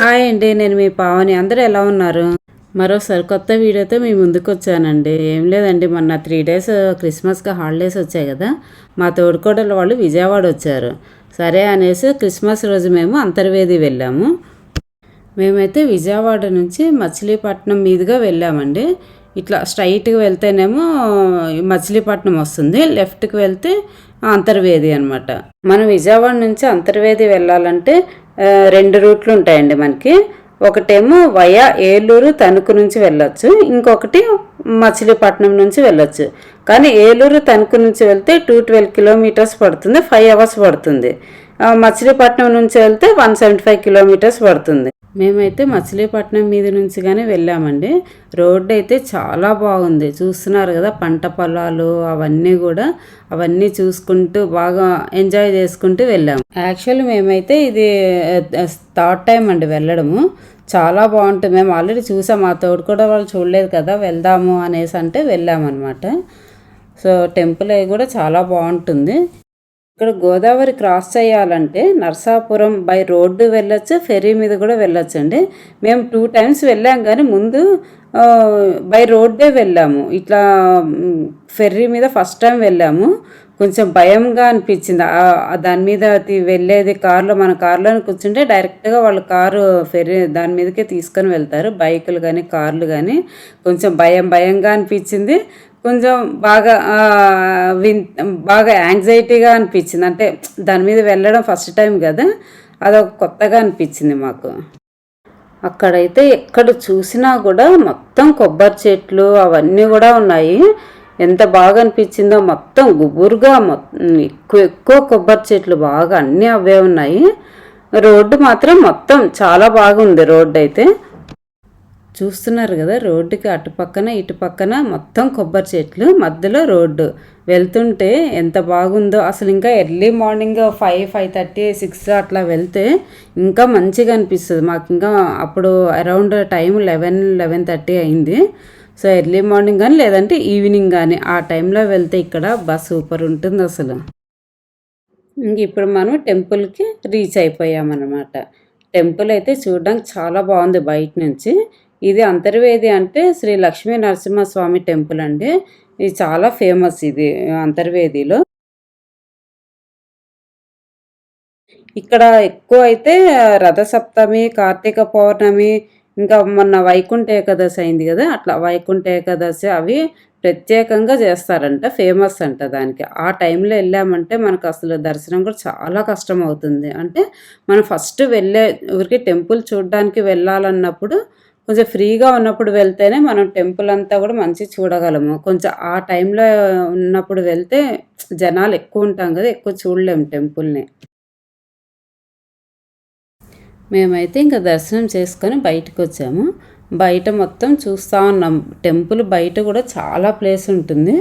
Hi అండి నేను మీ పావని. అందరూ ఎలా ఉన్నారు? మరోసారి కొత్త వీడియోతో మీ ముందుకు వచ్చానండి. ఏం లేదండి మొన్న త్రీ డేస్ క్రిస్మస్కి హాలిడేస్ వచ్చాయి కదా. మా తోడుకోడల వాళ్ళు విజయవాడ వచ్చారు. సరే అనేసి క్రిస్మస్ రోజు మేము అంతర్వేది వెళ్ళాము. మేమైతే విజయవాడ నుంచి మచిలీపట్నం మీదుగా వెళ్ళామండి. ఇట్లా స్ట్రైట్గా వెళ్తేనేమో మచిలీపట్నం వస్తుంది లెఫ్ట్కి వెళ్తే అంతర్వేది అనమాట మనం విజయవాడ నుంచి అంతర్వేది వెళ్ళాలంటే రెండు రూట్లు ఉంటాయండి మనకి. ఒకటేమో వయా ఏలూరు తణుకు నుంచి వెళ్ళొచ్చు. ఇంకొకటి మచిలీపట్నం నుంచి వెళ్ళొచ్చు. కానీ ఏలూరు తణుకు నుంచి వెళ్తే టూ ట్వెల్వ్ కిలోమీటర్స్ పడుతుంది ఫైవ్ అవర్స్ పడుతుంది. మచిలీపట్నం నుంచి వెళ్తే వన్ సెవెంటీ ఫైవ్ కిలోమీటర్స్ పడుతుంది. మేమైతే మచిలీపట్నం మీద నుంచి కానీ వెళ్ళామండి. రోడ్డు అయితే చాలా బాగుంది. చూస్తున్నారు కదా పంట పొలాలు అవన్నీ కూడా అవన్నీ చూసుకుంటూ బాగా ఎంజాయ్ చేసుకుంటూ వెళ్ళాము. యాక్చువల్లీ మేమైతే ఇది థర్డ్ టైం అండి వెళ్ళడము. చాలా బాగుంటుంది. మేము ఆల్రెడీ చూసాం. మా తోడు కూడా వాళ్ళు చూడలేదు కదా వెళ్దాము అనేసి అంటే వెళ్ళామన్నమాట. సో టెంపుల్ అవి కూడా చాలా బాగుంటుంది. ఇక్కడ గోదావరి క్రాస్ చేయాలంటే నర్సాపురం బై రోడ్డు వెళ్ళొచ్చు ఫెరీ మీద కూడా వెళ్ళొచ్చండి. మేము టూ టైమ్స్ వెళ్ళాం కానీ ముందు బై రోడ్డే వెళ్ళాము. ఇట్లా ఫెర్రీ మీద ఫస్ట్ టైం వెళ్ళాము. కొంచెం భయంగా అనిపించింది. దాని మీద అది వెళ్ళేది కార్లో మన కార్లో కూర్చుంటే డైరెక్ట్గా వాళ్ళ కారు ఫెర్రీ దాని మీదకే తీసుకొని వెళ్తారు. బైకులు కానీ కార్లు కానీ కొంచెం భయం భయంగా అనిపించింది. కొంచెం బాగా విన్ బాగా యాంగ్జైటీగా అనిపించింది. అంటే దాని మీద వెళ్ళడం ఫస్ట్ టైం కదా అదొక కొత్తగా అనిపించింది మాకు. అక్కడైతే ఎక్కడ చూసినా కూడా మొత్తం కొబ్బరి చెట్లు అవన్నీ కూడా ఉన్నాయి. ఎంత బాగా అనిపించిందో మొత్తం గుబురుగా మొత్తం ఎక్కువ ఎక్కువ కొబ్బరి చెట్లు బాగా అన్నీ అవే ఉన్నాయి. రోడ్డు మాత్రం మొత్తం చాలా బాగుంది రోడ్డు అయితే. చూస్తున్నారు కదా రోడ్డుకి అటు పక్కన ఇటు పక్కన మొత్తం కొబ్బరి చెట్లు మధ్యలో రోడ్డు. వెళ్తుంటే ఎంత బాగుందో అసలు ఇంకా early morning five five thirty six అట్లా వెళ్తే ఇంకా మంచిగా అనిపిస్తుంది. మాకు ఇంకా అప్పుడు around time eleven eleven thirty అయింది. సో ఎర్లీ మార్నింగ్ కానీ లేదంటే ఈవినింగ్ కానీ ఆ టైంలో వెళ్తే ఇక్కడ బస్ సూపర్ ఉంటుంది అసలు. ఇంక ఇప్పుడు మనం టెంపుల్కి రీచ్ అయిపోయామన్నమాట. టెంపుల్ అయితే చూడడానికి చాలా బాగుంది బయట నుంచి. ఇది అంతర్వేది అంటే శ్రీ లక్ష్మీ నరసింహస్వామి టెంపుల్ అండి. ఇది చాలా ఫేమస్ ఇది అంతర్వేదిలో. ఇక్కడ ఎక్కువ అయితే రథసప్తమి కార్తీక పౌర్ణమి ఇంకా మొన్న వైకుంఠ ఏకాదశి అయింది కదా అట్లా వైకుంఠ ఏకాదశి అవి ప్రత్యేకంగా చేస్తారంట ఫేమస్ అంట దానికి. ఆ టైంలో వెళ్ళామంటే మనకు అసలు దర్శనం కూడా చాలా కష్టం అవుతుంది. అంటే మనం ఫస్ట్ వెళ్ళే ఊరికి టెంపుల్ చూడడానికి వెళ్ళాలన్నప్పుడు కొంచెం ఫ్రీగా ఉన్నప్పుడు వెళ్తేనే మనం టెంపుల్ అంతా కూడా మంచి చూడగలము. కొంచెం ఆ టైంలో ఉన్నప్పుడు వెళ్తే జనాలు ఎక్కువ ఉంటాం కదా ఎక్కువ చూడలేము టెంపుల్ని. మేమైతే ఇంకా దర్శనం చేసుకొని బయటకు వచ్చాము. బయట మొత్తం చూస్తూ ఉన్నాం. టెంపుల్ బయట కూడా చాలా ప్లేస్ ఉంటుంది.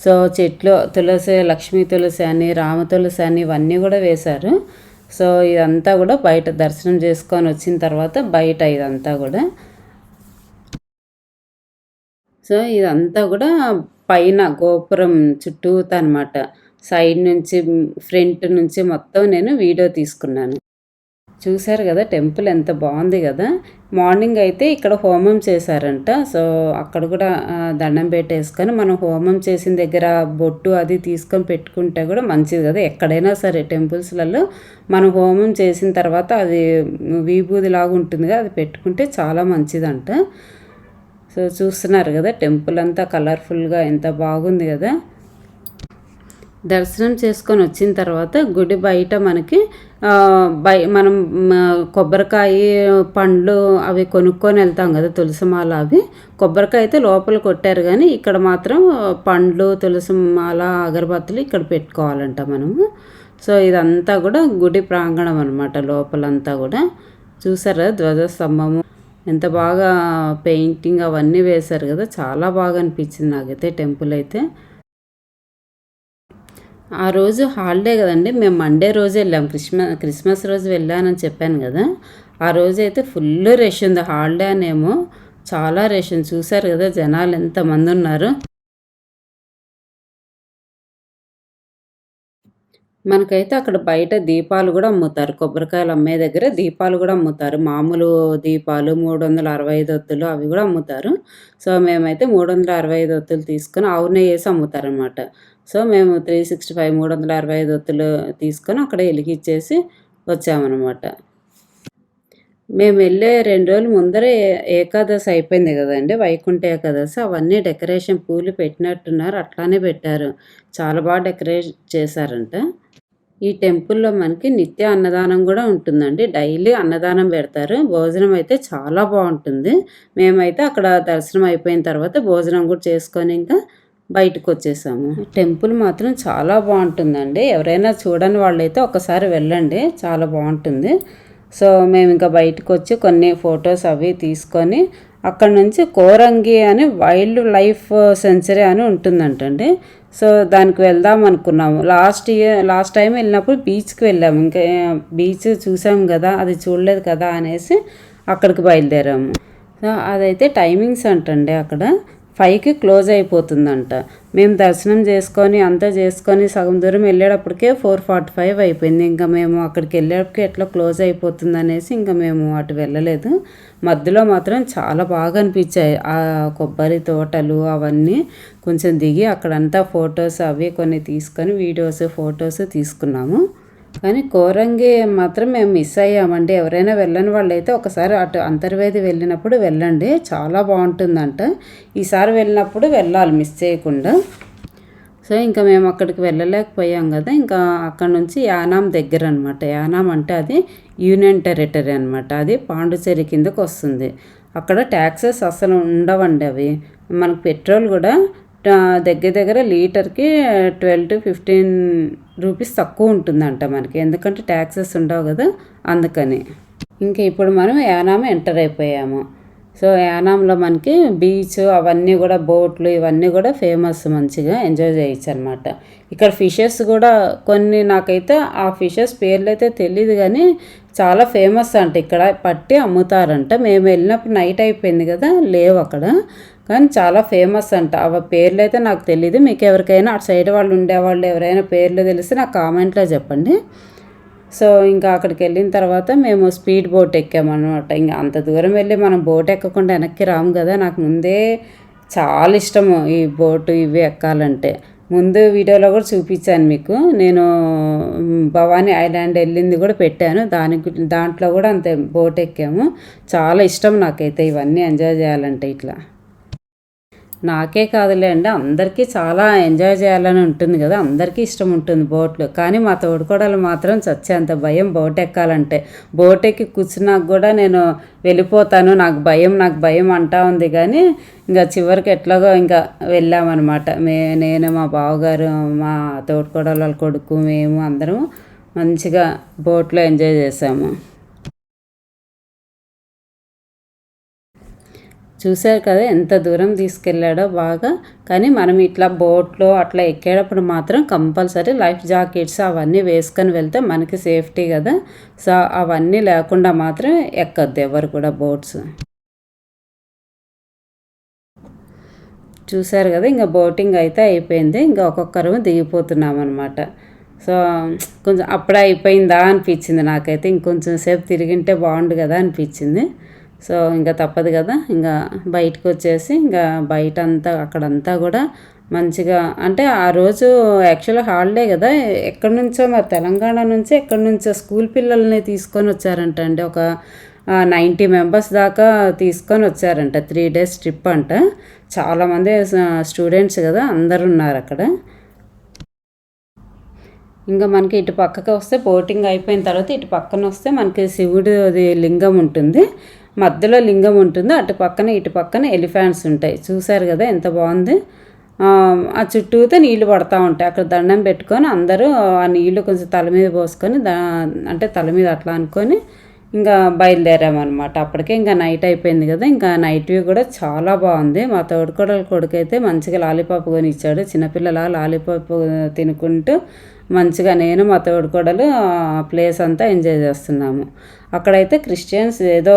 సో చెట్లు తులసి లక్ష్మీ తులసి అని రామ తులసి అని ఇవన్నీ కూడా వేశారు. సో ఇదంతా కూడా బయట దర్శనం చేసుకొని వచ్చిన తర్వాత బయట ఇదంతా కూడా. సో ఇదంతా కూడా పైన గోపురం చుట్టూత అనమాట సైడ్ నుంచి ఫ్రంట్ నుంచి మొత్తం నేను వీడియో తీసుకున్నాను. చూశారు కదా టెంపుల్ ఎంత బాగుంది కదా. మార్నింగ్ అయితే ఇక్కడ హోమం చేశారంట. సో అక్కడ కూడా దండం పెట్టేసుకొని మనం హోమం చేసిన దగ్గర బొట్టు అది తీసుకొని పెట్టుకుంటే కూడా మంచిది కదా. ఎక్కడైనా సరే టెంపుల్స్లలో మనం హోమం చేసిన తర్వాత అది విభూది లాగా ఉంటుంది కదా అది పెట్టుకుంటే చాలా మంచిదంట. సో చూస్తున్నారు కదా టెంపుల్ అంతా కలర్ఫుల్గా ఎంత బాగుంది కదా. దర్శనం చేసుకొని వచ్చిన తర్వాత గుడి బయట మనకి బై మనం కొబ్బరికాయ పండ్లు అవి కొనుక్కొని వెళ్తాం కదా తులసిమాల అవి. కొబ్బరికాయ అయితే లోపల కొట్టారు కానీ ఇక్కడ మాత్రం పండ్లు తులసిమాల అగరబత్తులు ఇక్కడ పెట్టుకోవాలంట మనము. సో ఇదంతా కూడా గుడి ప్రాంగణం అనమాట లోపలంతా కూడా. చూసారా ధ్వజస్తంభము. ఎంత బాగా పెయింటింగ్ అవన్నీ వేశారు కదా చాలా బాగా అనిపించింది నాకైతే టెంపుల్ అయితే. ఆ రోజు హాలిడే కదండి మేము మండే రోజు వెళ్ళాం. క్రిస్మస్ క్రిస్మస్ రోజు వెళ్ళానని చెప్పాను కదా. ఆ రోజు అయితే ఫుల్ రష్ ఉంది. హాలిడే అనేమో చాలా రష్ ఉంది. చూశారు కదా జనాలు ఎంతమంది ఉన్నారు. మనకైతే అక్కడ బయట దీపాలు కూడా అమ్ముతారు. కొబ్బరికాయలు అమ్మే దగ్గర దీపాలు కూడా అమ్ముతారు. మామూలు దీపాలు మూడు వందల అరవై ఐదు ఒత్తులు అవి కూడా అమ్ముతారు. సో మేమైతే మూడు వందల అరవై ఐదు ఒత్తులు తీసుకొని ఆవు నెయ్యి వేసి అమ్ముతారనమాట సో మేము త్రీ సిక్స్టీ ఫైవ్ మూడు వందల అరవై ఐదు ఒత్తులు తీసుకొని అక్కడ వెలిగిచ్చేసి వచ్చామన్నమాట. మేము వెళ్ళే రెండు రోజుల ముందరే ఏకాదశి అయిపోయింది కదండి. వైకుంఠ ఏకాదశి. అవన్నీ డెకరేషన్ పూలు పెట్టినట్టున్నారు. అట్లానే పెట్టారు. చాలా బాగా డెకరేట్ చేశారంట. ఈ టెంపుల్లో మనకి నిత్య అన్నదానం కూడా ఉంటుందండి. డైలీ అన్నదానం పెడతారు. భోజనం అయితే చాలా బాగుంటుంది. మేమైతే అక్కడ దర్శనం అయిపోయిన తర్వాత భోజనం కూడా చేసుకొని ఇంకా బయటకు వచ్చేసాము. టెంపుల్ మాత్రం చాలా బాగుంటుందండి. ఎవరైనా చూడని వాళ్ళైతే ఒకసారి వెళ్ళండి. చాలా బాగుంటుంది. సో మేము ఇంకా బయటకు వచ్చి కొన్ని ఫొటోస్ అవి తీసుకొని అక్కడ నుంచి కోరంగి అని వైల్డ్ లైఫ్ సెంచరీ అని ఉంటుందంటండి. సో దానికి వెళ్దాం అనుకున్నాము. లాస్ట్ ఇయర్ లాస్ట్ టైం వెళ్ళినప్పుడు బీచ్కి వెళ్ళాము. ఇంకా బీచ్ చూసాము కదా అది చూడలేదు కదా అనేసి అక్కడికి బయలుదేరాము. అదైతే టైమింగ్స్ అంటండి అక్కడ. ఫైవ్కి క్లోజ్ అయిపోతుందంట. మేము దర్శనం చేసుకొని అంతా చేసుకొని సగం దూరం వెళ్ళేటప్పటికే ఫోర్ ఫార్టీ ఫైవ్ అయిపోయింది. ఇంకా మేము అక్కడికి వెళ్ళేటప్పటికి ఎట్లా క్లోజ్ అయిపోతుంది అనేసి ఇంకా మేము అటు వెళ్ళలేదు. మధ్యలో మాత్రం చాలా బాగా అనిపించాయి. ఆ కొబ్బరి తోటలు అవన్నీ కొంచెం దిగి అక్కడంతా ఫొటోస్ అవి కొన్ని తీసుకొని వీడియోస్ ఫొటోస్ తీసుకున్నాము. కానీ కోరంగి మాత్రం మేము మిస్ అయ్యామండి. ఎవరైనా వెళ్ళని వాళ్ళు అయితే ఒకసారి అటు అంతర్వేది వెళ్ళినప్పుడు వెళ్ళండి. చాలా బాగుంటుందంట. ఈసారి వెళ్ళినప్పుడు వెళ్ళాలి మిస్ చేయకుండా. సో ఇంకా మేము అక్కడికి వెళ్ళలేకపోయాం కదా. ఇంకా అక్కడ నుంచి యానాం దగ్గర అనమాట యానాం అంటే అది యూనియన్ టెరిటరీ అనమాట అది పాండుచేరి కిందకు వస్తుంది. అక్కడ ట్యాక్సెస్ అసలు ఉండవండి అవి. మనకు పెట్రోల్ కూడా దగ్గర దగ్గర లీటర్కి ట్వెల్వ్ టు ఫిఫ్టీన్ రూపీస్ తక్కువ ఉంటుందంట మనకి. ఎందుకంటే ట్యాక్సెస్ ఉండవు కదా అందుకని. ఇంకా ఇప్పుడు మనం యానాం ఎంటర్ అయిపోయాము. సో యానాంలో మనకి బీచ్ అవన్నీ కూడా బోట్లు ఇవన్నీ కూడా ఫేమస్ మంచిగా ఎంజాయ్ చేయొచ్చు అనమాట ఇక్కడ ఫిషెస్ కూడా కొన్ని నాకైతే ఆ ఫిషెస్ పేర్లు అయితే తెలియదు కానీ చాలా ఫేమస్ అంట. ఇక్కడ పట్టి అమ్ముతారంట. మేము వెళ్ళినప్పుడు నైట్ అయిపోయింది కదా లేవు అక్కడ. కానీ చాలా ఫేమస్ అంట. ఆ పేర్లు అయితే నాకు తెలియదు మీకు ఎవరికైనా అటు సైడ్ వాళ్ళు ఉండేవాళ్ళు ఎవరైనా పేర్లు తెలిస్తే నాకు కామెంట్లో చెప్పండి. సో ఇంకా అక్కడికి వెళ్ళిన తర్వాత మేము స్పీడ్ బోట్ ఎక్కామన్నమాట. ఇంకా అంత దూరం వెళ్ళి మనం బోట్ ఎక్కకుండా వెనక్కి రాము కదా. నాకు ముందే చాలా ఇష్టము ఈ బోటు ఇవి ఎక్కాలంటే. ముందు వీడియోలో కూడా చూపించాను మీకు. నేను భవానీ ఐలాండ్ వెళ్ళింది కూడా పెట్టాను. దానికి దాంట్లో కూడా అంతే బోట్ ఎక్కాము. చాలా ఇష్టం నాకైతే ఇవన్నీ ఎంజాయ్ చేయాలంటే ఇట్లా. నాకే కాదులే అండి. అందరికీ చాలా ఎంజాయ్ చేయాలని ఉంటుంది కదా. అందరికీ ఇష్టం ఉంటుంది బోట్లు. కానీ మా తోడుకోడలు మాత్రం చచ్చేంత భయం బోట్ ఎక్కాలంటే బోట్ ఎక్కి కూర్చున్నాక కూడా నేను వెళ్ళిపోతాను. నాకు భయం నాకు భయం అంటా ఉంది కానీ ఇంకా చివరికి ఎట్లాగో ఇంకా వెళ్ళామన్నమాట. మే నేను మా బావగారు మా తోడుకోడల కొడుకు మేము అందరం మంచిగా బోట్లో ఎంజాయ్ చేసాము. చూశారు కదా ఎంత దూరం తీసుకెళ్ళాడో బాగా. కానీ మనం ఇట్లా బోట్లో అట్లా ఎక్కేటప్పుడు మాత్రం కంపల్సరీ లైఫ్ జాకెట్స్ అవన్నీ వేసుకొని వెళ్తే మనకి సేఫ్టీ కదా. సో అవన్నీ లేకుండా మాత్రం ఎక్కద్దు ఎవరు కూడా బోట్స్. చూశారు కదా ఇంకా బోటింగ్ అయితే అయిపోయింది. ఇంకా ఒక్కొక్కరు దిగిపోతున్నాం అనమాట సో కొంచెం అప్పుడే అయిపోయిందా అనిపించింది నాకైతే. ఇంకొంచెం సేపు తిరిగింటే బాగుండు కదా అనిపించింది. సో ఇంకా తప్పదు కదా. ఇంకా బయటకు వచ్చేసి ఇంకా బయట అంతా అక్కడంతా కూడా మంచిగా అంటే ఆ రోజు యాక్చువల్గా హాలిడే కదా. ఎక్కడి నుంచో మరి తెలంగాణ నుంచి ఎక్కడి నుంచో స్కూల్ పిల్లల్ని తీసుకొని వచ్చారంట అండి. ఒక నైంటీ మెంబర్స్ దాకా తీసుకొని వచ్చారంట. త్రీ డేస్ ట్రిప్ అంట. చాలామంది స్టూడెంట్స్ కదా అందరు ఉన్నారు అక్కడ. ఇంకా మనకి ఇటు పక్కకి వస్తే బోటింగ్ అయిపోయిన తర్వాత ఇటు పక్కన వస్తే మనకి శివుడు లింగం ఉంటుంది. మధ్యలో లింగం ఉంటుంది అటు పక్కన ఇటు పక్కన ఎలిఫెంట్స్ ఉంటాయి. చూశారు కదా ఎంత బాగుంది? ఆ చుట్టూతో నీళ్ళు పడతా ఉంటాయి. అక్కడ దండం పెట్టుకొని అందరూ ఆ నీళ్ళు కొంచెం తల మీద పోసుకొని దా అంటే తల మీద అట్లా అనుకొని ఇంకా బయలుదేరామన్నమాట. అప్పటికే ఇంకా నైట్ అయిపోయింది కదా. ఇంకా నైట్ వ్యూ కూడా చాలా బాగుంది. మా తోడుకోడల కొడుకు అయితే మంచిగా లాలీపాప్ కొని ఇచ్చాడు చిన్నపిల్లల లాలీపాప్ తినుకుంటూ మంచిగా నేను మా తోడుకోడలు ప్లేస్ అంతా ఎంజాయ్ చేస్తున్నాము. అక్కడైతే క్రిస్టియన్స్ ఏదో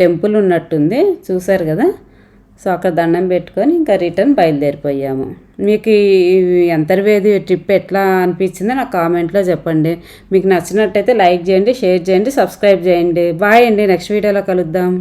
టెంపుల్ ఉన్నట్టుంది చూశారు కదా? సో అక్కడ దండం పెట్టుకొని ఇంకా రిటర్న్ బయలుదేరిపోయాము. మీకు ఈ అంతర్వేది ట్రిప్ ఎట్లా అనిపించిందో నాకు కామెంట్లో చెప్పండి. మీకు నచ్చినట్టయితే లైక్ చేయండి షేర్ చేయండి సబ్స్క్రైబ్ చేయండి. బాయ్ అండి నెక్స్ట్ వీడియోలో కలుద్దాం.